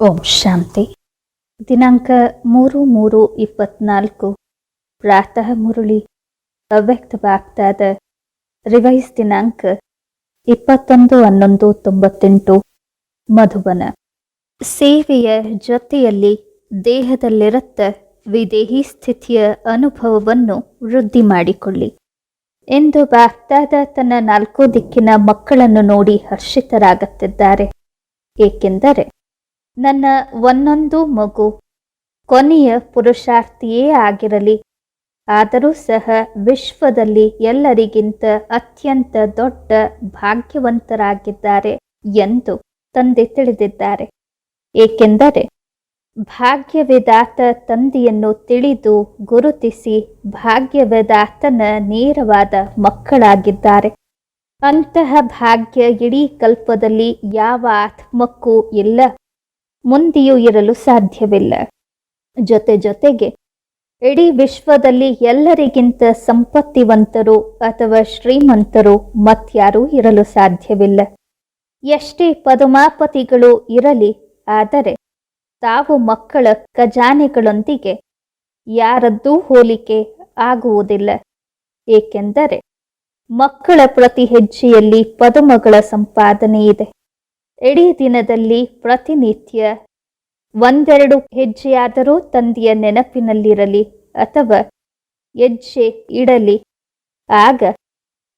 ಓಂ ಶಾಂತಿ. ದಿನಾಂಕ ಮೂರು ಮೂರು ಇಪ್ಪತ್ನಾಲ್ಕು. ಪ್ರಾತಃ ಮುರುಳಿ. ಅವ್ಯಕ್ತವಾಗ್ತಾದ ರಿವೈಸ್ ದಿನಾಂಕ ಇಪ್ಪತ್ತೊಂದು ಹನ್ನೊಂದು ತೊಂಬತ್ತೆಂಟು. ಮಧುಬನ. ಸೇವೆಯ ಜೊತೆಯಲ್ಲಿ ದೇಹದಲ್ಲಿರತ್ತ ವಿದೇಹಿ ಸ್ಥಿತಿಯ ಅನುಭವವನ್ನು ವೃದ್ಧಿ ಮಾಡಿಕೊಳ್ಳಿ. ಎಂದು ಬಾಗ್ದಾದ ತನ್ನ ನಾಲ್ಕು ದಿಕ್ಕಿನ ಮಕ್ಕಳನ್ನು ನೋಡಿ ಹರ್ಷಿತರಾಗುತ್ತಿದ್ದಾರೆ. ಏಕೆಂದರೆ ನನ್ನ ಒಂದೊಂದು ಮಗು ಕೊನೆಯ ಪುರುಷಾರ್ಥಿಯೇ ಆಗಿರಲಿ. ಆದರೂ ಸಹ ವಿಶ್ವದಲ್ಲಿ ಎಲ್ಲರಿಗಿಂತ ಅತ್ಯಂತ ದೊಡ್ಡ ಭಾಗ್ಯವಂತರಾಗಿದ್ದಾರೆ ಎಂದು ತಂದೆ ತಿಳಿದಿದ್ದಾರೆ. ಏಕೆಂದರೆ ಭಾಗ್ಯವೇದಾತ ತಂದೆಯನ್ನು ತಿಳಿದು ಗುರುತಿಸಿ ಭಾಗ್ಯವೇದಾತನ ನೇರವಾದ ಮಕ್ಕಳಾಗಿದ್ದಾರೆ. ಅಂತಹ ಭಾಗ್ಯ ಇಡೀ ಕಲ್ಪದಲ್ಲಿ ಯಾವ ಆತ್ಮಕ್ಕೂ ಇಲ್ಲ. ಮುಂದೆಯೂ ಇರಲು ಸಾಧ್ಯವಿಲ್ಲ. ಜೊತೆ ಜೊತೆಗೆ, ಇಡೀ ವಿಶ್ವದಲ್ಲಿ ಎಲ್ಲರಿಗಿಂತ ಸಂಪತ್ತಿವಂತರು ಅಥವಾ ಶ್ರೀಮಂತರು ಮತ್ಯಾರೂ ಇರಲು ಸಾಧ್ಯವಿಲ್ಲ. ಎಷ್ಟೇ ಪದುಮಾಪತಿಗಳು ಇರಲಿ, ಆದರೆ ತಾವು ಮಕ್ಕಳ ಖಜಾನೆಗಳೊಂದಿಗೆ ಯಾರದ್ದೂ ಹೋಲಿಕೆ ಆಗುವುದಿಲ್ಲ. ಏಕೆಂದರೆ ಮಕ್ಕಳ ಪ್ರತಿ ಹೆಜ್ಜೆಯಲ್ಲಿ ಪದುಮಗಳ ಸಂಪಾದನೆ ಇದೆ ಇಡೀ ದಿನದಲ್ಲಿ ಪ್ರತಿನಿತ್ಯ ಒಂದೆರಡು ಹೆಜ್ಜೆಯಾದರೂ ತಂದೆಯ ನೆನಪಿನಲ್ಲಿರಲಿ ಅಥವಾ ಹೆಜ್ಜೆ ಇಡಲಿ. ಆಗ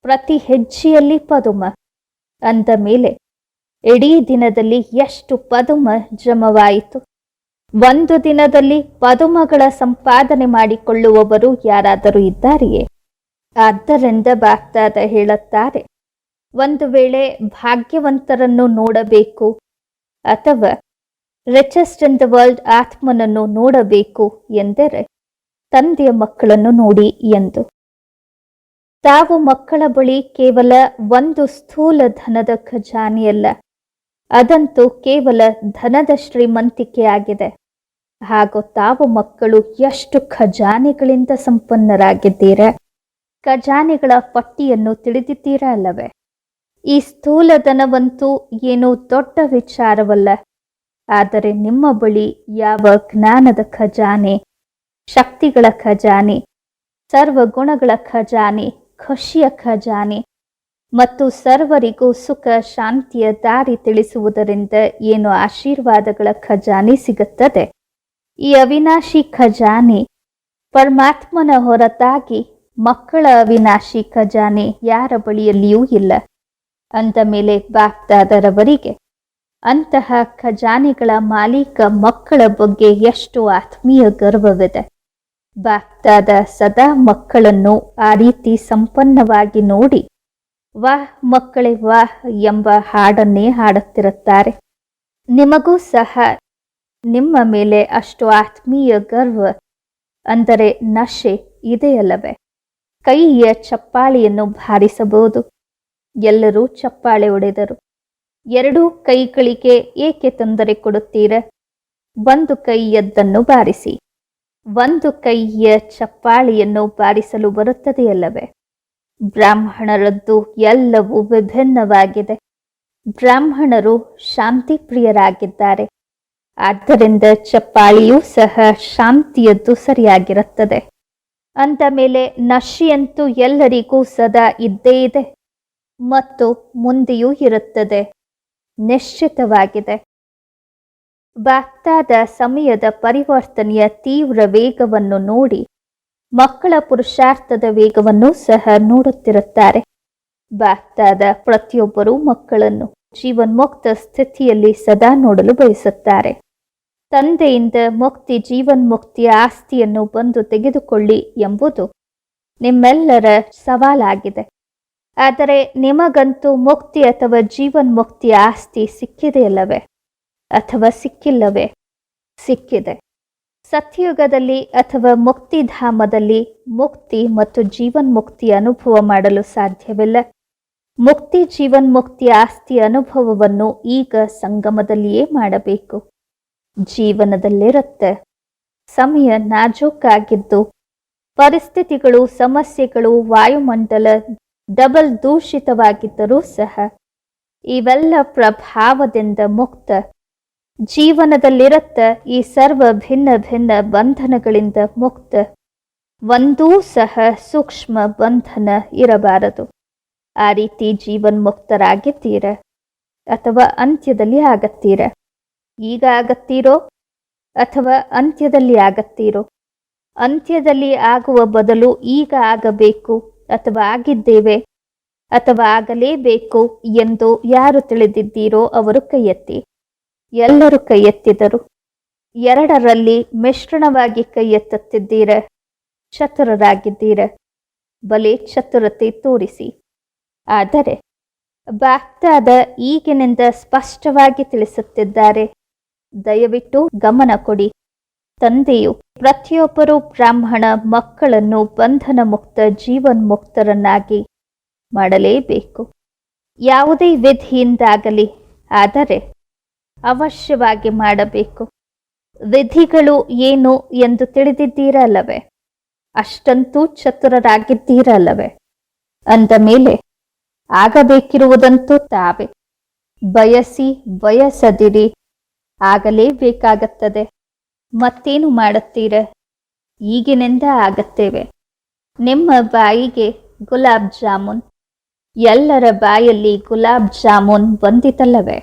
ಪ್ರತಿ ಹೆಜ್ಜೆಯಲ್ಲಿ ಪದುಮ ಅಂದ ಮೇಲೆ ಇಡೀ ದಿನದಲ್ಲಿ ಎಷ್ಟು ಪದುಮ ಜಮವಾಯಿತು. ಒಂದು ದಿನದಲ್ಲಿ ಪದುಮಗಳ ಸಂಪಾದನೆ ಮಾಡಿಕೊಳ್ಳುವವರು ಯಾರಾದರೂ ಇದ್ದಾರೆಯೇ? ಆದ್ದರಿಂದ ಬಾಗ್ದಾದ ಹೇಳುತ್ತಾರೆ ಒಂದು ವೇಳೆ ಭಾಗ್ಯವಂತರನ್ನು ನೋಡಬೇಕು ಅಥವಾ ರಿಚೆಸ್ಟ್ ಇನ್ ದ ವರ್ಲ್ಡ್ ಆತ್ಮನನ್ನು ನೋಡಬೇಕು ಎಂದರೆ ತಂದೆಯ ಮಕ್ಕಳನ್ನು ನೋಡಿ ಎಂದು. ತಾವು ಮಕ್ಕಳ ಬಳಿ ಕೇವಲ ಒಂದು ಸ್ಥೂಲ ಧನದ ಖಜಾನೆಯಲ್ಲ, ಅದಂತೂ ಕೇವಲ ಧನದ ಶ್ರೀಮಂತಿಕೆಯಾಗಿದೆ ಹಾಗೂ ತಾವು ಮಕ್ಕಳು ಎಷ್ಟು ಖಜಾನೆಗಳಿಂದ ಸಂಪನ್ನರಾಗಿದ್ದೀರಾ? ಖಜಾನೆಗಳ ಪಟ್ಟಿಯನ್ನು ತಿಳಿದಿದ್ದೀರಾ ಅಲ್ಲವೇ? ಈ ಸ್ಥೂಲಧನವಂತೂ ಏನೂ ದೊಡ್ಡ ವಿಚಾರವಲ್ಲ. ಆದರೆ ನಿಮ್ಮ ಬಳಿ ಯಾವ ಜ್ಞಾನದ ಖಜಾನೆ, ಶಕ್ತಿಗಳ ಖಜಾನೆ ಸರ್ವ ಗುಣಗಳ ಖಜಾನೆ, ಖುಷಿಯ ಖಜಾನೆ ಮತ್ತು ಸರ್ವರಿಗೂ ಸುಖ, ಶಾಂತಿಯ ದಾರಿ ತಿಳಿಸುವುದರಿಂದ ಏನು ಆಶೀರ್ವಾದಗಳ ಖಜಾನೆ ಸಿಗುತ್ತದೆ? ಈ ಅವಿನಾಶಿ ಖಜಾನೆ ಪರಮಾತ್ಮನ ಹೊರತಾಗಿ ಮಕ್ಕಳ ಅವಿನಾಶಿ ಖಜಾನೆ ಯಾರ ಬಳಿಯಲ್ಲಿಯೂ ಇಲ್ಲ. ಅಂದ ಮೇಲೆ ಬಾಗ್ದಾದರವರಿಗೆ ಅಂತಹ ಖಜಾನೆಗಳ ಮಾಲೀಕ ಮಕ್ಕಳ ಬಗ್ಗೆ ಎಷ್ಟು ಆತ್ಮೀಯ ಗರ್ವವಿದೆ. ಬಾಗ್ದಾದ ಸದಾ ಮಕ್ಕಳನ್ನು ಆ ರೀತಿ ಸಂಪನ್ನವಾಗಿ ನೋಡಿ ವಾಹ್ ಮಕ್ಕಳೇ ವಾಹ್ ಎಂಬ ಹಾಡನ್ನೇ ಹಾಡುತ್ತಿರುತ್ತಾರೆ. ನಿಮಗೂ ಸಹ, ನಿಮ್ಮ ಮೇಲೆ ಅಷ್ಟು ಆತ್ಮೀಯ ಗರ್ವ ಅಂದರೆ ನಶೆ ಇದೆಯಲ್ಲವೇ? ಕೈಯ ಚಪ್ಪಾಳಿಯನ್ನು ಭಾರಿಸಬಹುದು ಎಲ್ಲರೂ ಚಪ್ಪಾಳೆ ಒಡೆದರು ಎರಡೂ ಕೈಗಳಿಗೆ ಏಕೆ ತೊಂದರೆ ಕೊಡುತ್ತೀರ? ಒಂದು ಕೈಯದ್ದನ್ನು ಬಾರಿಸಿ. ಒಂದು ಕೈಯ ಚಪ್ಪಾಳಿಯನ್ನು ಬಾರಿಸಲು ಬರುತ್ತದೆಯಲ್ಲವೇ ಬ್ರಾಹ್ಮಣರದ್ದು ಎಲ್ಲವೂ ವಿಭಿನ್ನವಾಗಿದೆ. ಬ್ರಾಹ್ಮಣರು ಶಾಂತಿ ಪ್ರಿಯರಾಗಿದ್ದಾರೆ ಆದ್ದರಿಂದ ಚಪ್ಪಾಳಿಯೂ ಸಹ ಶಾಂತಿಯದ್ದು ಸರಿಯಾಗಿರುತ್ತದೆ. ಅಂದ ಮೇಲೆ ನಶಿಯಂತೂ ಎಲ್ಲರಿಗೂ ಸದಾ ಇದ್ದೇ ಇದೆ. ಮತ್ತು ಮುಂದೆಯೂ ಇರುತ್ತದೆ. ನಿಶ್ಚಿತವಾಗಿದೆ. ಬಾಕ್ತಾದ ಸಮಯದ ಪರಿವರ್ತನೆಯ ತೀವ್ರ ವೇಗವನ್ನು ನೋಡಿ ಮಕ್ಕಳ ಪುರುಷಾರ್ಥದ ವೇಗವನ್ನು ಸಹ ನೋಡುತ್ತಿರುತ್ತಾರೆ. ಬಾಕ್ತಾದ ಪ್ರತಿಯೊಬ್ಬರೂ ಮಕ್ಕಳನ್ನು ಜೀವನ್ಮುಕ್ತ ಸ್ಥಿತಿಯಲ್ಲಿ ಸದಾ ನೋಡಲು ಬಯಸುತ್ತಾರೆ. ತಂದೆಯಿಂದ ಮುಕ್ತಿ ಜೀವನ್ಮುಕ್ತಿಯ ಆಸ್ತಿಯನ್ನು ಬಂದು ತೆಗೆದುಕೊಳ್ಳಿ ಎಂಬುದು ನಿಮ್ಮೆಲ್ಲರ ಸವಾಲಾಗಿದೆ. ಆದರೆ ನಿಮಗಂತೂ ಮುಕ್ತಿ ಅಥವಾ ಜೀವನ್ ಮುಕ್ತಿ ಆಸ್ತಿ ಸಿಕ್ಕಿದೆಯಲ್ಲವೇ ಅಥವಾ ಸಿಕ್ಕಿಲ್ಲವೇ? ಸಿಕ್ಕಿದೆ. ಸತ್ಯಯುಗದಲ್ಲಿ ಅಥವಾ ಮುಕ್ತಿಧಾಮದಲ್ಲಿ ಮುಕ್ತಿ ಮತ್ತು ಜೀವನ್ ಮುಕ್ತಿ ಅನುಭವ ಮಾಡಲು ಸಾಧ್ಯವಿಲ್ಲ. ಮುಕ್ತಿ ಜೀವನ್ ಮುಕ್ತಿ ಆಸ್ತಿ ಅನುಭವವನ್ನು ಈಗ ಸಂಗಮದಲ್ಲಿಯೇ ಮಾಡಬೇಕು. ಜೀವನದಲ್ಲಿರುತ್ತೆ. ಸಮಯ ನಾಜೂಕಾಗಿದ್ದು. ಪರಿಸ್ಥಿತಿಗಳು, ಸಮಸ್ಯೆಗಳು, ವಾಯುಮಂಡಲ ಡಬಲ್ ದೂಷಿತವಾಗಿದ್ದರೂ ಸಹ ಇವೆಲ್ಲ ಪ್ರಭಾವದಿಂದ ಮುಕ್ತ. ಜೀವನದಲ್ಲಿರತ್ತ ಈ ಸರ್ವ ಭಿನ್ನ ಭಿನ್ನ ಬಂಧನಗಳಿಂದ ಮುಕ್ತ. ಒಂದೂ ಸಹ ಸೂಕ್ಷ್ಮ ಬಂಧನ ಇರಬಾರದು. ಆ ರೀತಿ ಜೀವನ್ಮುಕ್ತರಾಗಿದ್ದೀರ ಅಥವಾ ಅಂತ್ಯದಲ್ಲಿ ಆಗತ್ತೀರ? ಈಗ ಆಗತ್ತೀರೋ? ಅಥವಾ ಅಂತ್ಯದಲ್ಲಿ ಆಗತ್ತೀರೋ? ಅಂತ್ಯದಲ್ಲಿ ಆಗುವ ಬದಲು ಈಗ ಆಗಬೇಕು? ಅಥವಾ ಆಗಿದ್ದೇವೆ ಅಥವಾ ಆಗಲೇಬೇಕು ಎಂದು ಯಾರು ತಿಳಿದಿದ್ದೀರೋ ಅವರು ಕೈಯೆತ್ತಿ. ಎಲ್ಲರೂ ಕೈಯೆತ್ತಿದರು. ಎರಡರಲ್ಲಿ ಮಿಶ್ರಣವಾಗಿ ಕೈಯೆತ್ತುತ್ತಿದ್ದೀರ. ಚತುರರಾಗಿದ್ದೀರ. ಬಲೆ ಚತುರತೆ ತೋರಿಸಿ. ಆದರೆ ಬಾಕ್ತಾದ ಈಗಿನಿಂದ ಸ್ಪಷ್ಟವಾಗಿ ತಿಳಿಸುತ್ತಿದ್ದಾರೆ. ದಯವಿಟ್ಟು ಗಮನ ಕೊಡಿ. ತಂದೆಯು ಪ್ರತಿಯೊಬ್ಬರು ಬ್ರಾಹ್ಮಣ ಮಕ್ಕಳನ್ನು ಬಂಧನ ಮುಕ್ತ ಜೀವನ್ಮುಕ್ತರನ್ನಾಗಿ ಮಾಡಲೇಬೇಕು. ಯಾವುದೇ ವಿಧಿಯಿಂದಾಗಲಿ ಆದರೆ ಅವಶ್ಯವಾಗಿ ಮಾಡಬೇಕು. ವಿಧಿಗಳು ಏನು ಎಂದು ತಿಳಿದಿದ್ದೀರಲ್ಲವೇ? ಅಷ್ಟಂತೂ ಚತುರರಾಗಿದ್ದೀರಲ್ಲವೇ? ಅಂದ ಮೇಲೆ, ಆಗಬೇಕಿರುವುದಂತೂ ತಾವೇ. ಬಯಸಿ, ಬಯಸದಿರಿ. ಆಗಲೇಬೇಕಾಗತ್ತದೆ. ಮತ್ತೇನು ಮಾಡುತ್ತೀರ? ಈಗಿನಿಂದ ಆಗತ್ತೇವೆ. ನಿಮ್ಮ ಬಾಯಿಗೆ ಗುಲಾಬ್ ಜಾಮೂನ್. ಎಲ್ಲರ ಬಾಯಲ್ಲಿ ಗುಲಾಬ್ ಜಾಮೂನ್ ಬಂದಿತಲ್ಲವೇ?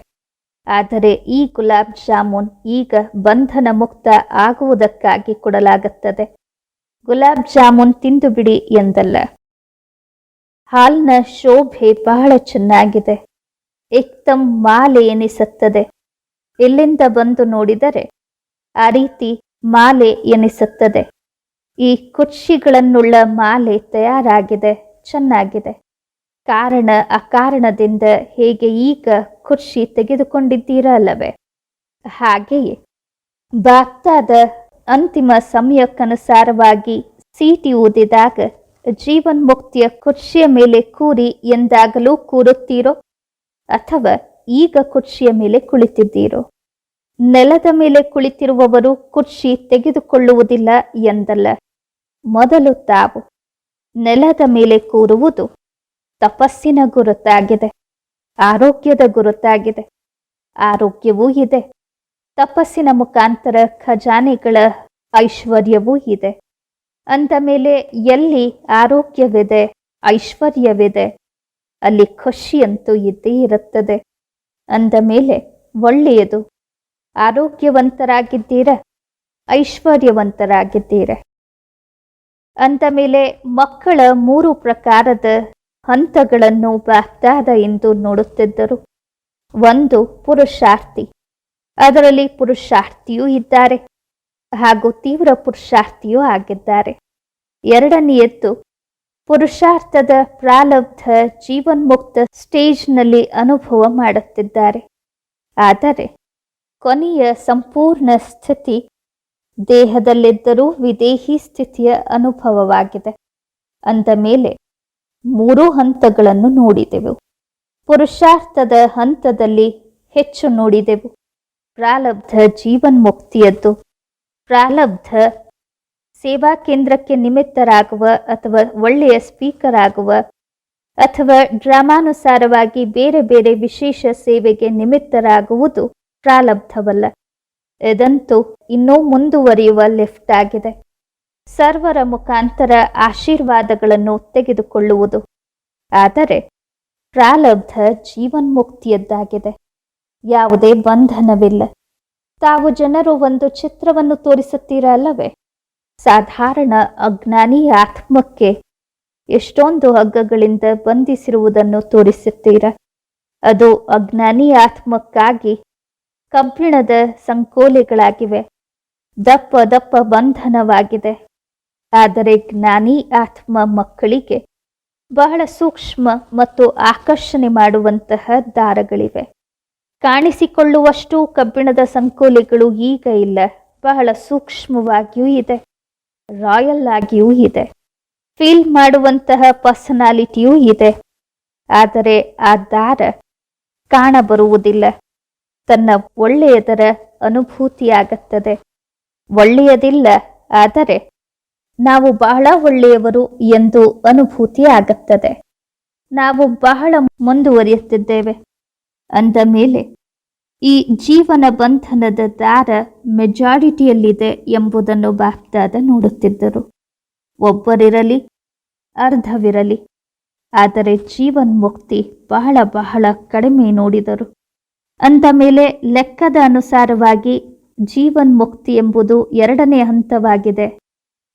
ಆದರೆ ಈ ಗುಲಾಬ್ ಜಾಮೂನ್ ಈಗ ಬಂಧನ ಮುಕ್ತ ಆಗುವುದಕ್ಕಾಗಿ ಕೊಡಲಾಗುತ್ತದೆ. ಗುಲಾಬ್ ಜಾಮೂನ್ ತಿಂದು ಬಿಡಿ ಎಂದಲ್ಲ. ಹಾಲ್ನ ಶೋಭೆ ಬಹಳ ಚೆನ್ನಾಗಿದೆ. ಏಕ್ದಮ್ ಮಾಲೆ ಎನಿಸುತ್ತದೆ ಎಲ್ಲಿಂದ ಬಂದು ನೋಡಿದರೆ ಆ ರೀತಿ ಮಾಲೆ ಎನಿಸುತ್ತದೆ. ಈ ಕುರ್ಚಿಗಳನ್ನುಳ್ಳ ಮಾಲೆ ತಯಾರಾಗಿದೆ, ಚೆನ್ನಾಗಿದೆ. ಕಾರಣ ಅಕಾರಣದಿಂದ ಹೇಗೆ ಈಗ ಕುರ್ಚಿ ತೆಗೆದುಕೊಂಡಿದ್ದೀರಾ ಅಲ್ಲವೇ ಹಾಗೆಯೇ. ಬಾಗ್ದಾದ ಅಂತಿಮ ಸಮಯಕ್ಕನುಸಾರವಾಗಿ ಸೀಟಿ ಊದಿದಾಗ ಜೀವನ್ ಮುಕ್ತಿಯ ಕುರ್ಚಿಯ ಮೇಲೆ ಕೂರಿ ಎಂದಾಗಲೂ ಕೂರುತ್ತೀರೋ? ಅಥವಾ ಈಗ ಕುರ್ಚಿಯ ಮೇಲೆ ಕುಳಿತಿದ್ದೀರೋ? ನೆಲದ ಮೇಲೆ ಕುಳಿತಿರುವವರು ಕುರ್ಚಿ ತೆಗೆದುಕೊಳ್ಳುವುದಿಲ್ಲ ಎಂದಲ್ಲ. ಮೊದಲು ತಾವು ನೆಲದ ಮೇಲೆ ಕೂರುವುದು ತಪಸ್ಸಿನ ಗುರುತಾಗಿದೆ, ಆರೋಗ್ಯದ ಗುರುತಾಗಿದೆ, ಆರೋಗ್ಯವೂ ಇದೆ, ತಪಸ್ಸಿನ ಮುಖಾಂತರ ಖಜಾನೆಗಳ ಐಶ್ವರ್ಯವೂ ಇದೆ. ಅಂದ ಮೇಲೆ ಎಲ್ಲಿ ಆರೋಗ್ಯವಿದೆ, ಐಶ್ವರ್ಯವಿದೆ, ಅಲ್ಲಿ ಖುಷಿಯಂತೂ ಇದ್ದೇ ಇರುತ್ತದೆ. ಅಂದ ಮೇಲೆ ಒಳ್ಳೆಯದು. ಆರೋಗ್ಯವಂತರಾಗಿದ್ದೀರ, ಐಶ್ವರ್ಯವಂತರಾಗಿದ್ದೀರ. ಅಂದ ಮೇಲೆ ಮಕ್ಕಳ ಮೂರು ಪ್ರಕಾರದ ಹಂತಗಳನ್ನು ಬಾಗ್ದಾದ ಎಂದು ನೋಡುತ್ತಿದ್ದರು. ಒಂದು, ಪುರುಷಾರ್ಥಿ. ಅದರಲ್ಲಿ ಪುರುಷಾರ್ಥಿಯೂ ಇದ್ದಾರೆ ಹಾಗೂ ತೀವ್ರ ಪುರುಷಾರ್ಥಿಯೂ ಆಗಿದ್ದಾರೆ. ಎರಡನೆಯದ್ದು, ಪುರುಷಾರ್ಥದ ಪ್ರಾಲಬ್ಧ ಜೀವನ್ಮುಕ್ತ ಸ್ಟೇಜ್ನಲ್ಲಿ ಅನುಭವ ಮಾಡುತ್ತಿದ್ದಾರೆ. ಆದರೆ ಕೊನೆಯ ಸಂಪೂರ್ಣ ಸ್ಥಿತಿ ದೇಹದಲ್ಲಿದ್ದರೂ ವಿದೇಹಿ ಸ್ಥಿತಿಯ ಅನುಭವವಾಗಿದೆ. ಅಂದ ಮೇಲೆ ಮೂರೂ ಹಂತಗಳನ್ನು ನೋಡಿದೆವು. ಪುರುಷಾರ್ಥದ ಹಂತದಲ್ಲಿ ಹೆಚ್ಚು ನೋಡಿದೆವು. ಪ್ರಾಲಬ್ಧ ಜೀವನ್ಮುಕ್ತಿಯದ್ದು. ಪ್ರಾಲಬ್ಧ ಸೇವಾ ಕೇಂದ್ರಕ್ಕೆ ನಿಮಿತ್ತರಾಗುವ ಅಥವಾ ಒಳ್ಳೆಯ ಸ್ಪೀಕರ್ ಆಗುವ ಅಥವಾ ಡ್ರಾಮಾನುಸಾರವಾಗಿ ಬೇರೆ ಬೇರೆ ವಿಶೇಷ ಸೇವೆಗೆ ನಿಮಿತ್ತರಾಗುವುದು ಪ್ರಾಲಬ್ಧವಲ್ಲ. ಇದಂತೂ ಇನ್ನೂ ಮುಂದುವರಿಯುವ ಲಿಫ್ಟ್ ಆಗಿದೆ. ಸರ್ವರ ಮುಖಾಂತರ ಆಶೀರ್ವಾದಗಳನ್ನು ತೆಗೆದುಕೊಳ್ಳುವುದು. ಆದರೆ ಪ್ರಾಲಬ್ಧ ಜೀವನ್ಮುಕ್ತಿಯದ್ದಾಗಿದೆ. ಯಾವುದೇ ಬಂಧನವಿಲ್ಲ. ತಾವು ಜನರು ಒಂದು ಚಿತ್ರವನ್ನು ತೋರಿಸುತ್ತೀರ ಅಲ್ಲವೇ? ಸಾಧಾರಣ ಅಜ್ಞಾನಿ ಆತ್ಮಕ್ಕೆ ಎಷ್ಟೊಂದು ಹಗ್ಗಗಳಿಂದ ಬಂಧಿಸಿರುವುದನ್ನು ತೋರಿಸುತ್ತೀರ? ಅದು ಅಜ್ಞಾನಿ ಆತ್ಮಕ್ಕಾಗಿ ಕಬ್ಬಿಣದ ಸಂಕೋಲೆಗಳಾಗಿವೆ. ದಪ್ಪ ದಪ್ಪ ಬಂಧನವಾಗಿದೆ. ಆದರೆ ಜ್ಞಾನಿ ಆತ್ಮ ಮಕ್ಕಳಿಗೆ ಬಹಳ ಸೂಕ್ಷ್ಮ ಮತ್ತು ಆಕರ್ಷಣೆ ಮಾಡುವಂತಹ ದಾರಗಳಿವೆ. ಕಾಣಿಸಿಕೊಳ್ಳುವಷ್ಟು ಕಬ್ಬಿಣದ ಸಂಕೋಲೆಗಳು ಈಗ ಇಲ್ಲ. ಬಹಳ ಸೂಕ್ಷ್ಮವಾಗಿಯೂ ಇದೆ. ರಾಯಲ್ ಆಗಿಯೂ ಇದೆ. ಫೀಲ್ ಮಾಡುವಂತಹ ಪರ್ಸನಾಲಿಟಿಯೂ ಇದೆ. ಆದರೆ ಆ ದಾರ ಕಾಣಬರುವುದಿಲ್ಲ. ತನ್ನ ಒಳ್ಳೆಯದರ ಅನುಭೂತಿಯಾಗುತ್ತದೆ. ಒಳ್ಳೆಯದಿಲ್ಲ ಆದರೆ ನಾವು ಬಹಳ ಒಳ್ಳೆಯವರು ಎಂದು ಅನುಭೂತಿ ಆಗುತ್ತದೆ ನಾವು ಬಹಳ ಮುಂದುವರಿಯುತ್ತಿದ್ದೇವೆ. ಅಂದ ಮೇಲೆ, ಈ ಜೀವನ ಬಂಧನದ ದಾರ ಮೆಜಾರಿಟಿಯಲ್ಲಿದೆ ಎಂಬುದನ್ನು ಬಾಗ್ದಾದ ನೋಡುತ್ತಿದ್ದರು. ಒಬ್ಬರಿರಲಿ, ಅರ್ಧವಿರಲಿ, ಆದರೆ ಜೀವನ್ಮುಕ್ತಿ ಬಹಳ ಬಹಳ ಕಡಿಮೆ ನೋಡಿದರು. ಅಂದ ಮೇಲೆ ಲೆಕ್ಕದ ಅನುಸಾರವಾಗಿ ಜೀವನ್ಮುಕ್ತಿ ಎಂಬುದು ಎರಡನೇ ಹಂತವಾಗಿದೆ.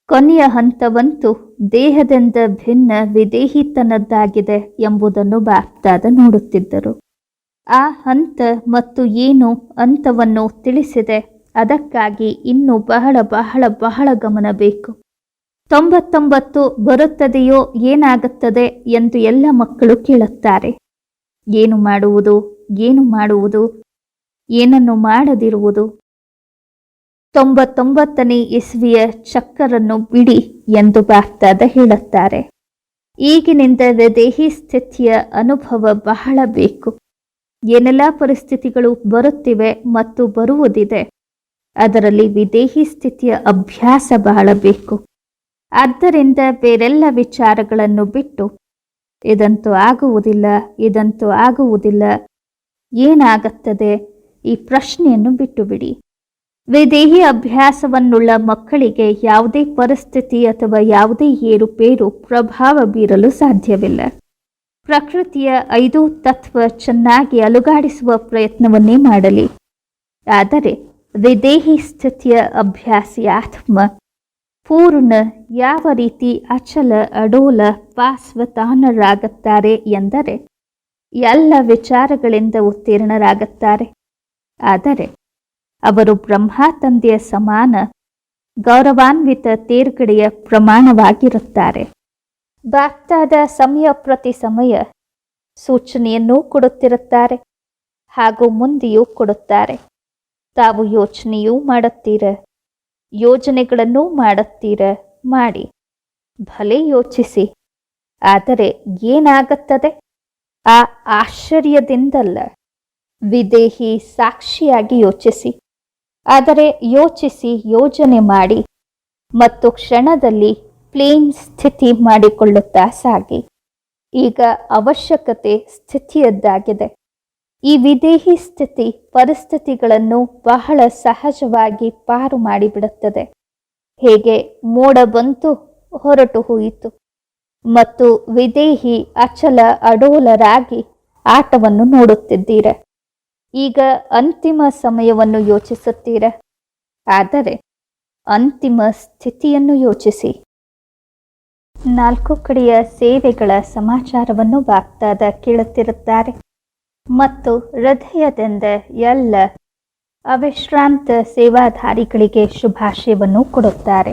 ಕೊನೆಯ ಹಂತವಂತೂ ದೇಹದಿಂದ ಭಿನ್ನ ವಿದೇಹಿತನದ್ದಾಗಿದೆ ಎಂಬುದನ್ನು ಬಾಪ್ತಾದ ನೋಡುತ್ತಿದ್ದರು. ಆ ಹಂತ ಮತ್ತು ಏನು ಹಂತವನ್ನು ತಿಳಿಸಿದೆ, ಅದಕ್ಕಾಗಿ ಇನ್ನೂ ಬಹಳ ಬಹಳ ಬಹಳ ಗಮನ ಬೇಕು. ತೊಂಬತ್ತೊಂಬತ್ತು ಬರುತ್ತದೆಯೋ ಏನಾಗುತ್ತದೆ ಎಂದು ಎಲ್ಲ ಮಕ್ಕಳು ಕೇಳುತ್ತಾರೆ. ಏನು ಮಾಡುವುದು? ಏನು ಮಾಡುವುದು? ಏನನ್ನು ಮಾಡದಿರುವುದು? ತೊಂಬತ್ತೊಂಬತ್ತನೇ ಇಸ್ವಿಯ ಚಕ್ಕರನ್ನು ಬಿಡಿ ಎಂದು ಬಾಗ್ದಾದ ಹೇಳುತ್ತಾರೆ. ಈಗಿನಿಂದ ದೇಹಿ ಸ್ಥಿತಿಯ ಅನುಭವ ಬಹಳ ಬೇಕು. ಏನೆಲ್ಲ ಪರಿಸ್ಥಿತಿಗಳು ಬರುತ್ತಿವೆ ಮತ್ತು ಬರುವುದಿದೆ, ಅದರಲ್ಲಿ ವಿದೇಹಿ ಸ್ಥಿತಿಯ ಅಭ್ಯಾಸ ಬಹಳ ಬೇಕು. ಆದ್ದರಿಂದ ಬೇರೆಲ್ಲ ವಿಚಾರಗಳನ್ನು ಬಿಟ್ಟು ಇದಂತೂ ಆಗುವುದಿಲ್ಲ ಇದಂತೂ ಆಗುವುದಿಲ್ಲ. ಏನಾಗುತ್ತದೆ? ಈ ಪ್ರಶ್ನೆಯನ್ನು ಬಿಟ್ಟು ಬಿಡಿ ವಿದೇಹಿ ಅಭ್ಯಾಸವನ್ನುಳ್ಳ ಮಕ್ಕಳಿಗೆ ಯಾವುದೇ ಪರಿಸ್ಥಿತಿ ಅಥವಾ ಯಾವುದೇ ಏರುಪೇರು ಪ್ರಭಾವ ಬೀರಲು ಸಾಧ್ಯವಿಲ್ಲ. ಪ್ರಕೃತಿಯ ಐದು ತತ್ವ ಚೆನ್ನಾಗಿ ಅಲುಗಾಡಿಸುವ ಪ್ರಯತ್ನವನ್ನೇ ಮಾಡಲಿ. ಆದರೆ ವಿದೇಹಿ ಸ್ಥಿತಿಯ ಅಭ್ಯಾಸಿ ಆತ್ಮ ಪೂರ್ಣ ಯಾವ ರೀತಿ ಅಚಲ ಅಡೋಲ ಪಾಸ್ವತಾನರಾಗುತ್ತಾರೆ ಎಂದರೆ ಎಲ್ಲ ವಿಚಾರಗಳಿಂದ ಉತ್ತೀರ್ಣರಾಗುತ್ತಾರೆ. ಆದರೆ ಅವರು ಬ್ರಹ್ಮ ತಂದೆಯ ಸಮಾನ, ಗೌರವಾನ್ವಿತ ತೇರ್ಗಡೆಯ ಪ್ರಮಾಣವಾಗಿರುತ್ತಾರೆ. ಬಾಪ್ತಾದ ಸಮಯ ಪ್ರತಿ ಸಮಯ ಸೂಚನೆಯನ್ನು ಕೊಡುತ್ತಿರುತ್ತಾರೆ ಹಾಗೂ ಮುಂದೆಯೂ ಕೊಡುತ್ತಾರೆ. ತಾವು ಯೋಚನೆಯೂ ಮಾಡುತ್ತೀರ? ಯೋಜನೆಗಳನ್ನೂ ಮಾಡುತ್ತೀರ? ಮಾಡಿ. ಭಲೆ ಯೋಚಿಸಿ. ಆದರೆ ಏನಾಗುತ್ತದೆ? ಆ ಆಶ್ಚರ್ಯದಿಂದಲ್ಲ. ವಿದೇಹಿ ಸಾಕ್ಷಿಯಾಗಿ ಯೋಚಿಸಿ. ಆದರೆ ಯೋಚಿಸಿ ಯೋಜನೆ ಮಾಡಿ. ಮತ್ತು ಕ್ಷಣದಲ್ಲಿ ಪ್ಲೇನ್ ಸ್ಥಿತಿ ಮಾಡಿಕೊಳ್ಳುತ್ತಾ ಸಾಗಿ. ಈಗ ಅವಶ್ಯಕತೆ ಸ್ಥಿತಿಯದ್ದಾಗಿದೆ. ಈ ವಿದೇಹಿ ಸ್ಥಿತಿ ಪರಿಸ್ಥಿತಿಗಳನ್ನು ಬಹಳ ಸಹಜವಾಗಿ ಪಾರು ಮಾಡಿಬಿಡುತ್ತದೆ. ಹೇಗೆ ಮೋಡ ಬಂತು, ಹೊರಟು ಹೋಯಿತು. ಮತ್ತು ವಿದೇಹಿ ಅಚಲ ಅಡೋಲರಾಗಿ ಆಟವನ್ನು ನೋಡುತ್ತಿದ್ದೀರ. ಈಗ ಅಂತಿಮ ಸಮಯವನ್ನು ಯೋಚಿಸುತ್ತೀರ. ಆದರೆ ಅಂತಿಮ ಸ್ಥಿತಿಯನ್ನು ಯೋಚಿಸಿ. ನಾಲ್ಕು ಕಡೆಯ ಸೇವೆಗಳ ಸಮಾಚಾರವನ್ನು ಬಾಗ್ದಾದ ಕೇಳುತ್ತಿರುತ್ತಾರೆ. ಮತ್ತು ಹೃದಯದಿಂದ ಎಲ್ಲ ಅವಿಶ್ರಾಂತ ಸೇವಾಧಾರಿಗಳಿಗೆ ಶುಭಾಶಯವನ್ನು ಕೊಡುತ್ತಾರೆ.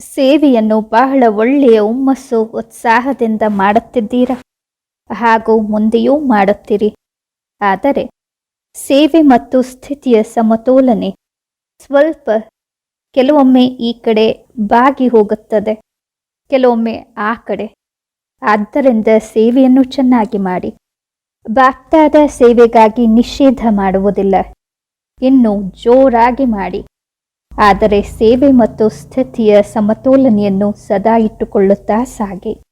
ಸೇವೆಯನ್ನು ಬಹಳ ಒಳ್ಳೆಯ ಹುಮ್ಮಸ್ಸು ಉತ್ಸಾಹದಿಂದ ಮಾಡುತ್ತಿದ್ದೀರಾ? ಹಾಗೂ ಮುಂದೆಯೂ ಮಾಡುತ್ತೀರಿ. ಆದರೆ ಸೇವೆ ಮತ್ತು ಸ್ಥಿತಿಯ ಸಮತೋಲನೆ ಸ್ವಲ್ಪ ಕೆಲವೊಮ್ಮೆ ಈ ಕಡೆ ಬಾಗಿ ಹೋಗುತ್ತದೆ, ಕೆಲವೊಮ್ಮೆ ಆ ಕಡೆ. ಆದ್ದರಿಂದ ಸೇವೆಯನ್ನು ಚೆನ್ನಾಗಿ ಮಾಡಿ. ಬಾಕ್ತಾದ ಸೇವೆಗಾಗಿ ನಿಷೇಧ ಮಾಡುವುದಿಲ್ಲ. ಇನ್ನು ಜೋರಾಗಿ ಮಾಡಿ. ಆದರೆ ಸೇವೆ ಮತ್ತು ಸ್ಥಿತಿಯ ಸಮತೋಲನೆಯನ್ನು ಸದಾ ಇಟ್ಟುಕೊಳ್ಳುತ್ತಾ ಸಾಗಿ.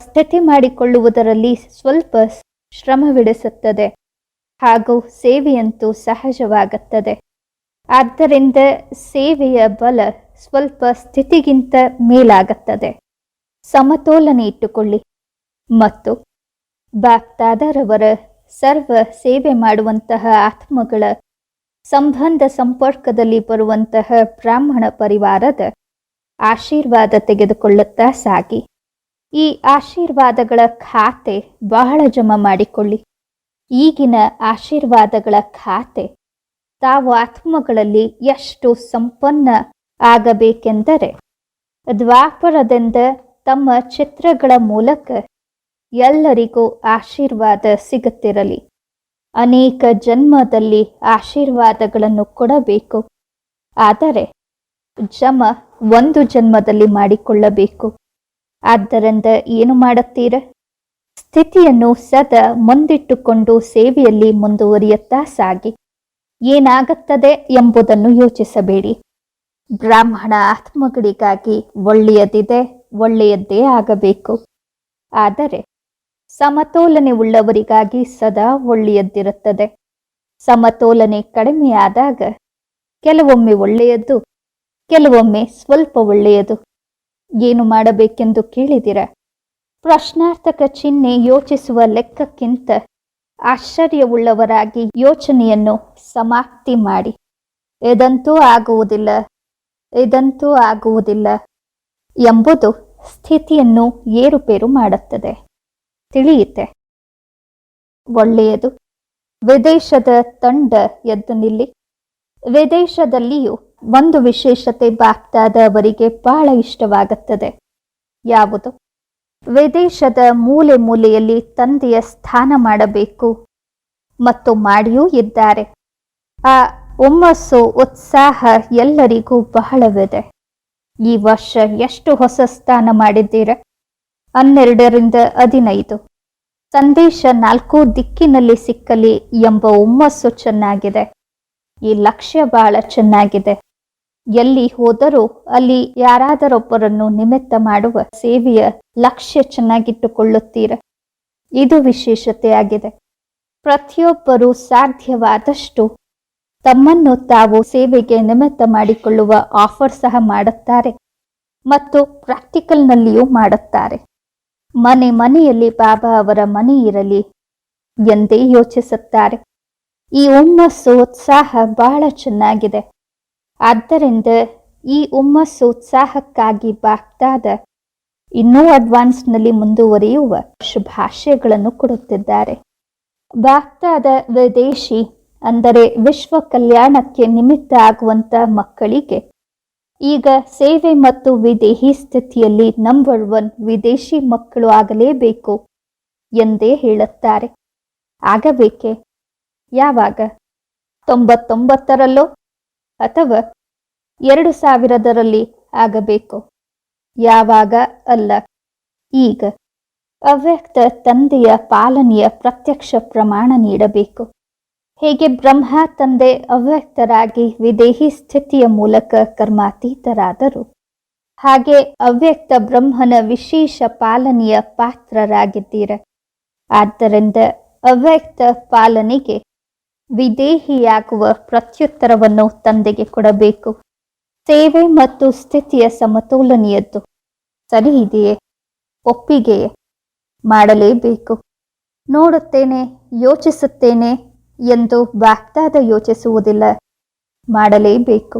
ಸ್ಥಿತಿ ಮಾಡಿಕೊಳ್ಳುವುದರಲ್ಲಿ ಸ್ವಲ್ಪ ಶ್ರಮವಿಡಿಸುತ್ತದೆ. ಹಾಗೂ ಸೇವೆಯಂತೂ ಸಹಜವಾಗುತ್ತದೆ. ಆದ್ದರಿಂದ ಸೇವೆಯ ಬಲ ಸ್ವಲ್ಪ ಸ್ಥಿತಿಗಿಂತ ಮೇಲಾಗುತ್ತದೆ. ಸಮತೋಲನೆ ಇಟ್ಟುಕೊಳ್ಳಿ. ಮತ್ತು ಬಾಕ್ತಾದರವರ ಸರ್ವ ಸೇವೆ ಮಾಡುವಂತಹ ಆತ್ಮಗಳ ಸಂಬಂಧ ಸಂಪರ್ಕದಲ್ಲಿ ಬರುವಂತಹ ಬ್ರಾಹ್ಮಣ ಪರಿವಾರದ ಆಶೀರ್ವಾದ ತೆಗೆದುಕೊಳ್ಳುತ್ತಾ ಸಾಗಿ. ಈ ಆಶೀರ್ವಾದಗಳ ಖಾತೆ ಬಹಳ ಜಮಾ ಮಾಡಿಕೊಳ್ಳಿ. ಈಗಿನ ಆಶೀರ್ವಾದಗಳ ಖಾತೆ ತಾವು ಆತ್ಮಗಳಲ್ಲಿ ಎಷ್ಟು ಸಂಪನ್ನ ಆಗಬೇಕೆಂದರೆ ದ್ವಾಪರದಿಂದ ತಮ್ಮ ಚಿತ್ರಗಳ ಮೂಲಕ ಎಲ್ಲರಿಗೂ ಆಶೀರ್ವಾದ ಸಿಗುತ್ತಿರಲಿ. ಅನೇಕ ಜನ್ಮದಲ್ಲಿ ಆಶೀರ್ವಾದಗಳನ್ನು ಕೊಡಬೇಕು. ಆದರೆ ಜಮ ಒಂದು ಜನ್ಮದಲ್ಲಿ ಮಾಡಿಕೊಳ್ಳಬೇಕು. ಆದ್ದರಿಂದ ಏನು ಮಾಡುತ್ತೀರ? ಸ್ಥಿತಿಯನ್ನು ಸದಾ ಮುಂದಿಟ್ಟುಕೊಂಡು ಸೇವೆಯಲ್ಲಿ ಮುಂದುವರಿಯುತ್ತಾ ಸಾಗಿ. ಏನಾಗುತ್ತದೆ ಎಂಬುದನ್ನು ಯೋಚಿಸಬೇಡಿ. ಬ್ರಾಹ್ಮಣ ಆತ್ಮಗಳಿಗಾಗಿ ಒಳ್ಳೆಯದಿದೆ, ಒಳ್ಳೆಯದ್ದೇ ಆಗಬೇಕು. ಆದರೆ ಸಮತೋಲನೆ ಉಳ್ಳವರಿಗಾಗಿ ಸದಾ ಒಳ್ಳೆಯದ್ದಿರುತ್ತದೆ. ಸಮತೋಲನೆ ಕಡಿಮೆಯಾದಾಗ ಕೆಲವೊಮ್ಮೆ ಒಳ್ಳೆಯದು ಕೆಲವೊಮ್ಮೆ ಸ್ವಲ್ಪ ಒಳ್ಳೆಯದು. ಏನು ಮಾಡಬೇಕೆಂದು ಕೇಳಿದಿರ? ಪ್ರಶ್ನಾರ್ಥಕ ಚಿಹ್ನೆ ಯೋಚಿಸುವ ಲೆಕ್ಕಕ್ಕಿಂತ ಆಶ್ಚರ್ಯವುಳ್ಳವರಾಗಿ ಯೋಚನೆಯನ್ನು ಸಮಾಪ್ತಿ ಮಾಡಿ. ಇದಂತೂ ಆಗುವುದಿಲ್ಲ ಇದಂತೂ ಆಗುವುದಿಲ್ಲ ಎಂಬುದು ಸ್ಥಿತಿಯನ್ನು ಏರುಪೇರು ಮಾಡುತ್ತದೆ. ತಿಳಿಯುತ್ತೆ ಒಳ್ಳೆಯದು. ವಿದೇಶದ ತಂಡ ಎದ್ದು ನಿಲ್ಲಿ. ವಿದೇಶದಲ್ಲಿಯೂ ಒಂದು ವಿಶೇಷತೆ ಬಾಗ್ದಾದ ಬಹಳ ಇಷ್ಟವಾಗುತ್ತದೆ. ಯಾವುದು? ವಿದೇಶದ ಮೂಲೆ ಮೂಲೆಯಲ್ಲಿ ತಂದೆಯ ಸ್ಥಾನ ಮಾಡಬೇಕು. ಮತ್ತು ಮಾಡಿಯೂ ಇದ್ದಾರೆ. ಆ ಹುಮ್ಮಸ್ಸು ಉತ್ಸಾಹ ಎಲ್ಲರಿಗೂ ಬಹಳವಿದೆ. ಈ ವರ್ಷ ಎಷ್ಟು ಹೊಸ ಸ್ಥಾನ ಮಾಡಿದ್ದೀರ? ಹನ್ನೆರಡರಿಂದ ಹದಿನೈದು. ಸಂದೇಶ ನಾಲ್ಕು ದಿಕ್ಕಿನಲ್ಲಿ ಸಿಕ್ಕಲಿ ಎಂಬ ಹುಮ್ಮಸ್ಸು ಚೆನ್ನಾಗಿದೆ. ಈ ಲಕ್ಷ್ಯ ಬಹಳ ಚೆನ್ನಾಗಿದೆ. ಎಲ್ಲಿ ಹೋದರೂ ಅಲ್ಲಿ ಯಾರಾದರೊಬ್ಬರನ್ನು ನಿಮಿತ್ತ ಮಾಡುವ ಸೇವೆಯ ಲಕ್ಷ್ಯ ಚೆನ್ನಾಗಿಟ್ಟುಕೊಳ್ಳುತ್ತೀರ? ಇದು ವಿಶೇಷತೆಯಾಗಿದೆ ಪ್ರತಿಯೊಬ್ಬರೂ ಸಾಧ್ಯವಾದಷ್ಟು ತಮ್ಮನ್ನು ತಾವು ಸೇವೆಗೆ ನಿಮಿತ್ತ ಮಾಡಿಕೊಳ್ಳುವ ಆಫರ್ ಸಹ ಮಾಡುತ್ತಾರೆ ಮತ್ತು ಪ್ರಾಕ್ಟಿಕಲ್ನಲ್ಲಿಯೂ ಮಾಡುತ್ತಾರೆ. ಮನೆ ಮನೆಯಲ್ಲಿ ಬಾಬಾ ಅವರ ಮನೆ ಇರಲಿ ಎಂದೇ ಯೋಚಿಸುತ್ತಾರೆ. ಈ ಹುಮ್ಮಸ್ಸು ಉತ್ಸಾಹ ಬಹಳ ಚೆನ್ನಾಗಿದೆ. ಆದ್ದರಿಂದ ಈ ಹುಮ್ಮಸ್ಸು ಉತ್ಸಾಹಕ್ಕಾಗಿ ಬಾಗ್ದಾದ ಇನ್ನೂ ಅಡ್ವಾನ್ಸ್ನಲ್ಲಿ ಮುಂದುವರಿಯುವ ಶುಭಾಶಯಗಳನ್ನು ಕೊಡುತ್ತಿದ್ದಾರೆ. ಬಾಗ್ದಾದ ವಿದೇಶಿ, ಅಂದರೆ ವಿಶ್ವ ಕಲ್ಯಾಣಕ್ಕೆ ನಿಮಿತ್ತ ಆಗುವಂತ ಮಕ್ಕಳಿಗೆ ಈಗ ಸೇವೆ ಮತ್ತು ವಿದೇಹಿ ಸ್ಥಿತಿಯಲ್ಲಿ ನಂಬರ್ ಒನ್ ವಿದೇಶಿ ಮಕ್ಕಳು ಆಗಲೇಬೇಕು ಎಂದೇ ಹೇಳುತ್ತಾರೆ. ಆಗಬೇಕೆ? ಯಾವಾಗ? ತೊಂಬತ್ತೊಂಬತ್ತರಲ್ಲೋ? ಅಥವಾ ಎರಡು ಸಾವಿರದರಲ್ಲಿ ಆಗಬೇಕು? ಯಾವಾಗ ಅಲ್ಲ? ಈಗ ಅವ್ಯಕ್ತ ತಂದೆಯ ಪಾಲನೆಯ ಪ್ರತ್ಯಕ್ಷ ಪ್ರಮಾಣ ನೀಡಬೇಕು. ಹೇಗೆ ಬ್ರಹ್ಮ ತಂದೆ ಅವ್ಯಕ್ತರಾಗಿ ವಿದೇಹಿ ಸ್ಥಿತಿಯ ಮೂಲಕ ಕರ್ಮಾತೀತರಾದರು. ಹಾಗೆ ಅವ್ಯಕ್ತ ಬ್ರಹ್ಮನ ವಿಶೇಷ ಪಾಲನೆಯ ಪಾತ್ರರಾಗಿದ್ದೀರ? ಆದ್ದರಿಂದ ಅವ್ಯಕ್ತ ಪಾಲನೆಗೆ ವಿದೇಹಿಯಾಗುವ ಪ್ರತ್ಯುತ್ತರವನ್ನು ತಂದೆಗೆ ಕೊಡಬೇಕು. ಸೇವೆ ಮತ್ತು ಸ್ಥಿತಿಯ ಸಮತೋಲನೆಯದ್ದು ಸರಿ ಇದೆಯೇ ಒಪ್ಪಿಗೆಯೇ ಮಾಡಲೇಬೇಕು. ನೋಡುತ್ತೇನೆ, ಯೋಚಿಸುತ್ತೇನೆ ಎಂದು ಬಾಗ್ದಾದ ಯೋಚಿಸುವುದಿಲ್ಲ. ಮಾಡಲೇಬೇಕು.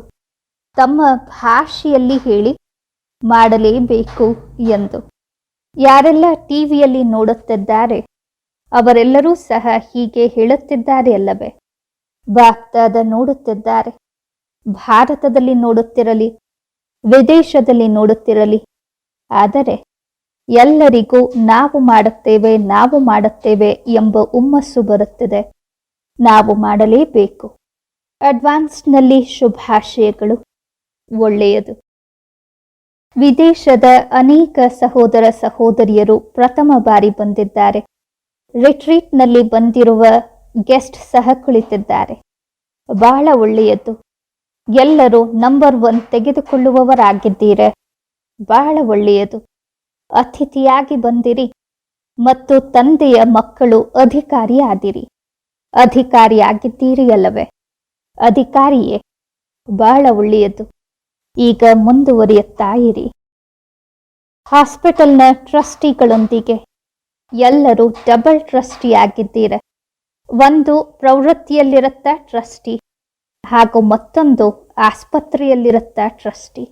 ತಮ್ಮ ಭಾಷೆಯಲ್ಲಿ ಹೇಳಿ ಮಾಡಲೇಬೇಕು ಎಂದು. ಯಾರೆಲ್ಲ ಟಿವಿಯಲ್ಲಿ ನೋಡುತ್ತಿದ್ದಾರೆ, ಅವರೆಲ್ಲರೂ ಸಹ ಹೀಗೆ ಹೇಳುತ್ತಿದ್ದಾರೆ ಅಲ್ಲವೇ? ಬಾಗ್ದಾದ ನೋಡುತ್ತಿದ್ದಾರೆ. ಭಾರತದಲ್ಲಿ ನೋಡುತ್ತಿರಲಿ, ವಿದೇಶದಲ್ಲಿ ನೋಡುತ್ತಿರಲಿ. ಆದರೆ ಎಲ್ಲರಿಗೂ ನಾವು ಮಾಡುತ್ತೇವೆ ನಾವು ಮಾಡುತ್ತೇವೆ ಎಂಬ ಹುಮ್ಮಸ್ಸು ಬರುತ್ತದೆ. ನಾವು ಮಾಡಲೇಬೇಕು. ಅಡ್ವಾನ್ಸ್ನಲ್ಲಿ ಶುಭಾಶಯಗಳು. ಒಳ್ಳೆಯದು. ವಿದೇಶದ ಅನೇಕ ಸಹೋದರ ಸಹೋದರಿಯರು ಪ್ರಥಮ ಬಾರಿ ಬಂದಿದ್ದಾರೆ. ರಿಟ್ರೀಟ್ನಲ್ಲಿ ಬಂದಿರುವ ಗೆಸ್ಟ್ ಸಹ ಕುಳಿತಿದ್ದಾರೆ. ಬಹಳ ಒಳ್ಳೆಯದು. ಎಲ್ಲರೂ ನಂಬರ್ ಒನ್ ತೆಗೆದುಕೊಳ್ಳುವವರಾಗಿದ್ದೀರ? ಬಹಳ ಒಳ್ಳೆಯದು. ಅತಿಥಿಯಾಗಿ ಬಂದಿರಿ ಮತ್ತು ತಂದೆಯ ಮಕ್ಕಳು ಅಧಿಕಾರಿಯಾದಿರಿ. ಅಧಿಕಾರಿಯಾಗಿದ್ದೀರಿ ಅಲ್ಲವೇ ಅಧಿಕಾರಿಯೇ, ಬಹಳ ಒಳ್ಳೆಯದು. ಈಗ ಮುಂದುವರಿಯುತ್ತಾ ಇರಿ ಹಾಸ್ಪಿಟಲ್ನ ಟ್ರಸ್ಟಿಗಳೊಂದಿಗೆ ಎಲ್ಲರೂ ಡಬಲ್ ಟ್ರಸ್ಟಿ ಆಗಿದ್ದೀರ ಒಂದು ಪ್ರವೃತ್ತಿಯಲ್ಲಿರುತ್ತ ಟ್ರಸ್ಟಿ, ಹಾಗೂ ಮತ್ತೊಂದು ಆಸ್ಪತ್ರೆಯಲ್ಲಿರುತ್ತ ಟ್ರಸ್ಟಿ.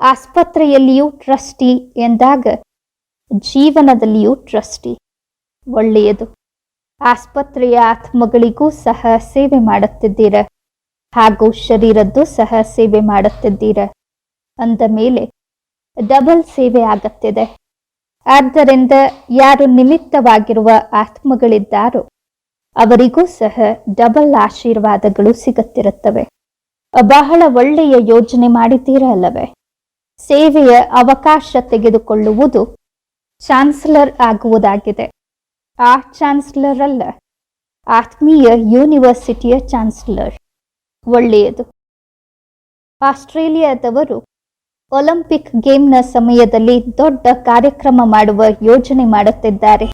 ಆಸ್ಪತ್ರೆಯಲ್ಲಿಯೂ ಟ್ರಸ್ಟಿ ಎಂದಾಗ ಜೀವನದಲ್ಲಿಯೂ ಟ್ರಸ್ಟಿ. ಒಳ್ಳೆಯದು. ಆಸ್ಪತ್ರೆಯ ಆತ್ಮಗಳಿಗೂ ಸಹ ಸೇವೆ ಮಾಡುತ್ತಿದ್ದೀರ. ಹಾಗೂ ಶರೀರದ್ದು ಸಹ ಸೇವೆ ಮಾಡುತ್ತಿದ್ದೀರ. ಅಂದ ಮೇಲೆ, ಡಬಲ್ ಸೇವೆ ಆಗುತ್ತಿದೆ. ಆದ್ದರಿಂದ ಯಾರು ನಿಮಿತ್ತವಾಗಿರುವ ಆತ್ಮಗಳಿದ್ದಾರೋ, ಅವರಿಗೂ ಸಹ ಡಬಲ್ ಆಶೀರ್ವಾದಗಳು ಸಿಗುತ್ತಿರುತ್ತವೆ. ಬಹಳ ಒಳ್ಳೆಯ ಯೋಜನೆ ಮಾಡಿದ್ದೀರ ಅಲ್ಲವೇ? ಸೇವೆಯ ಅವಕಾಶ ತೆಗೆದುಕೊಳ್ಳುವುದು ಚಾನ್ಸಲರ್ ಆಗುವುದಾಗಿದೆ. ಆ ಚಾನ್ಸ್ಲರ್ ಅಲ್ಲ. ಆತ್ಮೀಯ ಯೂನಿವರ್ಸಿಟಿಯ ಚಾನ್ಸ್ಲರ್ ಒಳ್ಳೆಯದು. ಆಸ್ಟ್ರೇಲಿಯಾದವರು ಒಲಿಂಪಿಕ್ ಗೇಮ್ನ ಸಮಯದಲ್ಲಿ ದೊಡ್ಡ ಕಾರ್ಯಕ್ರಮ ಮಾಡುವ ಯೋಜನೆ ಮಾಡುತ್ತಿದ್ದಾರೆ.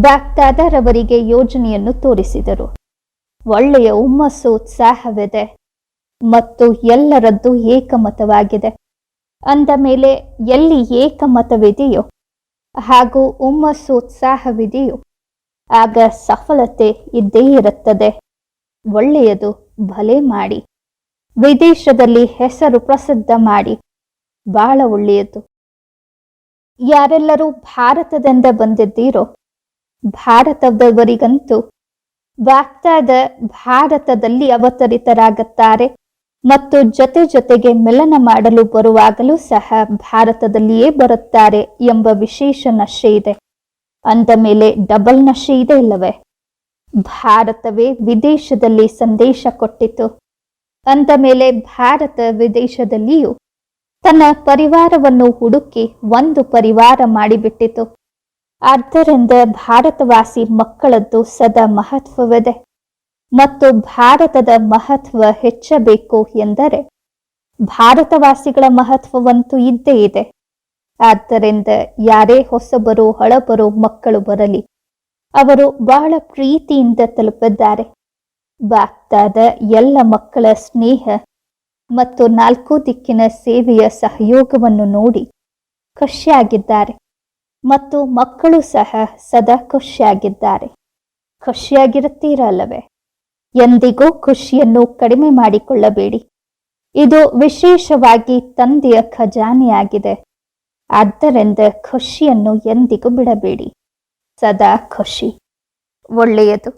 ಬಾಗ್ದಾದರವರಿಗೆ ಯೋಜನೆಯನ್ನು ತೋರಿಸಿದರು. ಒಳ್ಳೆಯ ಹುಮ್ಮಸ್ಸು, ಉತ್ಸಾಹವಿದೆ. ಮತ್ತು ಎಲ್ಲರದ್ದು ಏಕಮತವಾಗಿದೆ. ಅಂದ ಮೇಲೆ ಎಲ್ಲಿ ಏಕಮತವಿದೆಯೋ ಹಾಗೂ ಹುಮ್ಮಸ್ಸು ಉತ್ಸಾಹವಿದೆಯೋ. ಆಗ ಸಫಲತೆ ಇದ್ದೇ ಇರುತ್ತದೆ. ಒಳ್ಳೆಯದು ಭಲೆ ಮಾಡಿ. ವಿದೇಶದಲ್ಲಿ ಹೆಸರು ಪ್ರಸಿದ್ಧ ಮಾಡಿ. ಬಹಳ ಒಳ್ಳೆಯದು. ಯಾರೆಲ್ಲರೂ ಭಾರತದಿಂದ ಬಂದಿದ್ದೀರೋ? ಭಾರತದವರಿಗಂತೂ ಬಾಗ್ದಾದ ಭಾರತದಲ್ಲಿ ಅವತರಿತರಾಗುತ್ತಾರೆ. ಮತ್ತು ಜೊತೆ ಜೊತೆಗೆ ಮಿಲನ ಮಾಡಲು ಬರುವಾಗಲೂ ಸಹ ಭಾರತದಲ್ಲಿಯೇ ಬರುತ್ತಾರೆ ಎಂಬ ವಿಶೇಷ ನಶೆ ಇದೆ. ಅಂದ ಮೇಲೆ ಡಬಲ್ ನಶೆ ಇದೆ ಇಲ್ಲವೇ ಭಾರತವೇ ವಿದೇಶದಲ್ಲಿ ಸಂದೇಶ ಕೊಟ್ಟಿತು. ಅಂದ ಮೇಲೆ ಭಾರತ ವಿದೇಶದಲ್ಲಿಯೂ ತನ್ನ ಪರಿವಾರವನ್ನು ಹುಡುಕಿ ಒಂದು ಪರಿವಾರ ಮಾಡಿಬಿಟ್ಟಿತು. ಆದ್ದರಿಂದ ಭಾರತವಾಸಿ ಮಕ್ಕಳದ್ದು ಸದಾ ಮಹತ್ವವಿದೆ. ಮತ್ತು ಭಾರತದ ಮಹತ್ವ ಹೆಚ್ಚಬೇಕು ಎಂದರೆ ಭಾರತವಾಸಿಗಳ ಮಹತ್ವವಂತೂ ಇದ್ದೇ ಇದೆ. ಆದ್ದರಿಂದ ಯಾರೇ ಹೊಸಬರು ಹಳಬರು ಮಕ್ಕಳು ಬರಲಿ, ಅವರು ಬಹಳ ಪ್ರೀತಿಯಿಂದ ತಲುಪಿದ್ದಾರೆ. ಬಾಗ್ದಾದ ಎಲ್ಲ ಮಕ್ಕಳ ಸ್ನೇಹ ಮತ್ತು ನಾಲ್ಕು ದಿಕ್ಕಿನ ಸೇವೆಯ ಸಹಯೋಗವನ್ನು ನೋಡಿ ಖುಷಿಯಾಗಿದ್ದಾರೆ ಮತ್ತು ಮಕ್ಕಳು ಸಹ ಸದಾ ಖುಷಿಯಾಗಿದ್ದಾರೆ. ಖುಷಿಯಾಗಿರುತ್ತೀರಲ್ಲವೇ? ಎಂದಿಗೂ ಖುಷಿಯನ್ನು ಕಡಿಮೆ ಮಾಡಿಕೊಳ್ಳಬೇಡಿ. ಇದು ವಿಶೇಷವಾಗಿ ತಂದೆಯ ಖಜಾನೆಯಾಗಿದೆ. ಆದ್ದರಿಂದ ಖುಷಿಯನ್ನು ಎಂದಿಗೂ ಬಿಡಬೇಡಿ. ಸದಾ ಖುಷಿ. ಒಳ್ಳೆಯದು.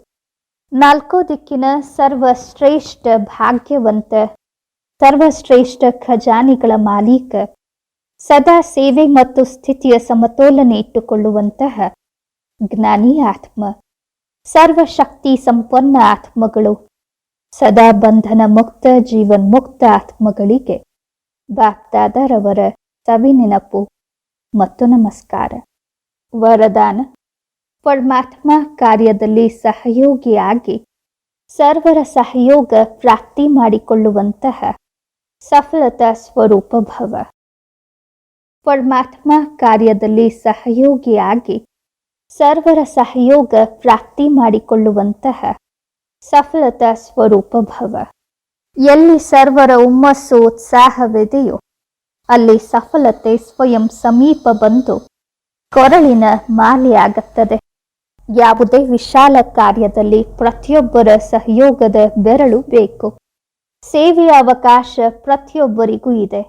ನಾಲ್ಕೋ ದಿಕ್ಕಿನ ಸರ್ವಶ್ರೇಷ್ಠ ಭಾಗ್ಯವಂತ, ಸರ್ವಶ್ರೇಷ್ಠ ಖಜಾನೆಗಳ ಮಾಲೀಕ, ಸದಾ ಸೇವೆ ಮತ್ತು ಸ್ಥಿತಿಯ ಸಮತೋಲನೆ ಇಟ್ಟುಕೊಳ್ಳುವಂತಹ ಜ್ಞಾನಿ ಆತ್ಮ. ಸರ್ವಶಕ್ತಿ ಸಂಪನ್ನ ಆತ್ಮಗಳು. ಸದಾ ಬಂಧನ ಮುಕ್ತ, ಜೀವನ್ ಮುಕ್ತ ಆತ್ಮಗಳಿಗೆ. ಸವಿ ನೆನಪು. ಮತ್ತು ನಮಸ್ಕಾರ. ವರದಾನ. ಪರಮಾತ್ಮ ಕಾರ್ಯದಲ್ಲಿ ಸಹಯೋಗಿಯಾಗಿ ಸರ್ವರ ಸಹಯೋಗ ಪ್ರಾಪ್ತಿ ಮಾಡಿಕೊಳ್ಳುವಂತಹ ಸಫಲತಾ ಸ್ವರೂಪ ಭವ. ಪರಮಾತ್ಮ ಕಾರ್ಯದಲ್ಲಿ ಸಹಯೋಗಿಯಾಗಿ ಸರ್ವರ ಸಹಯೋಗ ಪ್ರಾಪ್ತಿ ಮಾಡಿಕೊಳ್ಳುವಂತಹ ಸಫಲತಾ ಸ್ವರೂಪ ಭವ. ಎಲ್ಲಿ ಸರ್ವರ ಉಮ್ಮಸ್ಸು ಉತ್ಸಾಹವಿದೆಯೋ, ಅಲ್ಲಿ ಸಫಲತೆ ಸ್ವಯಂ ಸಮೀಪ ಬಂದು ಕೊರಳಿನ ಮಾಲೆಯಾಗುತ್ತದೆ ಯಾವುದೇ ವಿಶಾಲ ಕಾರ್ಯದಲ್ಲಿ ಪ್ರತಿಯೊಬ್ಬರ ಸಹಯೋಗದ ಬೆರಳು ಬೇಕು. ಸೇವೆಯ ಅವಕಾಶ ಪ್ರತಿಯೊಬ್ಬರಿಗೂ ಇದೆ.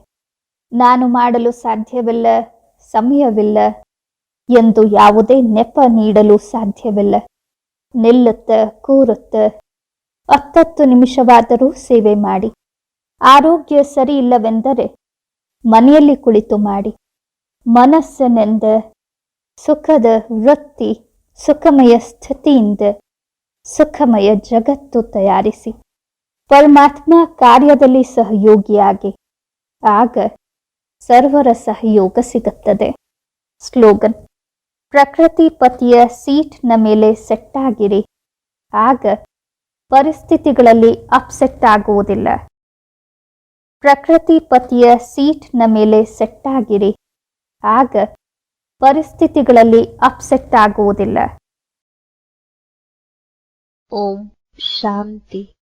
ನಾನು ಮಾಡಲು ಸಾಧ್ಯವಿಲ್ಲ, ಸಮಯವಿಲ್ಲ ಎಂದು ಯಾವುದೇ ನೆಪ ನೀಡಲು ಸಾಧ್ಯವಿಲ್ಲ. ನಿಲ್ಲುತ್ತ, ಕೂರುತ್ತ, ಹತ್ತತ್ತು ನಿಮಿಷವಾದರೂ ಸೇವೆ ಮಾಡಿ. ಆರೋಗ್ಯ ಸರಿ ಇಲ್ಲವೆಂದರೆ ಮನೆಯಲ್ಲಿ ಕುಳಿತು ಮಾಡಿ. ಮನಸ್ಸನೆಂದ ಸುಖದ ವೃತ್ತಿ, ಸುಖಮಯ ಸ್ಥಿತಿಯಿಂದ ಸುಖಮಯ ಜಗತ್ತು ತಯಾರಿಸಿ. ಪರಮಾತ್ಮ ಕಾರ್ಯದಲ್ಲಿ ಸಹಯೋಗಿಯಾಗಿ. ಆಗ ಸರ್ವರ ಸಹಯೋಗ ಸಿಗುತ್ತದೆ. ಸ್ಲೋಗನ್. ಪ್ರಕೃತಿ ಪತಿಯ ಸೀಟ್ನ ಮೇಲೆ ಸೆಟ್ ಆಗಿರಿ. ಆಗ ಪರಿಸ್ಥಿತಿಗಳಲ್ಲಿ ಅಪ್ಸೆಟ್ ಆಗುವುದಿಲ್ಲ. ಪ್ರಕೃತಿ ಪತಿಯ ಸೀಟ್ನ ಮೇಲೆ ಸೆಟ್ ಆಗಿರಿ. ಆಗ ಪರಿಸ್ಥಿತಿಗಳಲ್ಲಿ ಅಪ್ಸೆಟ್ ಆಗುವುದಿಲ್ಲ. ಓಂ ಶಾಂತಿ.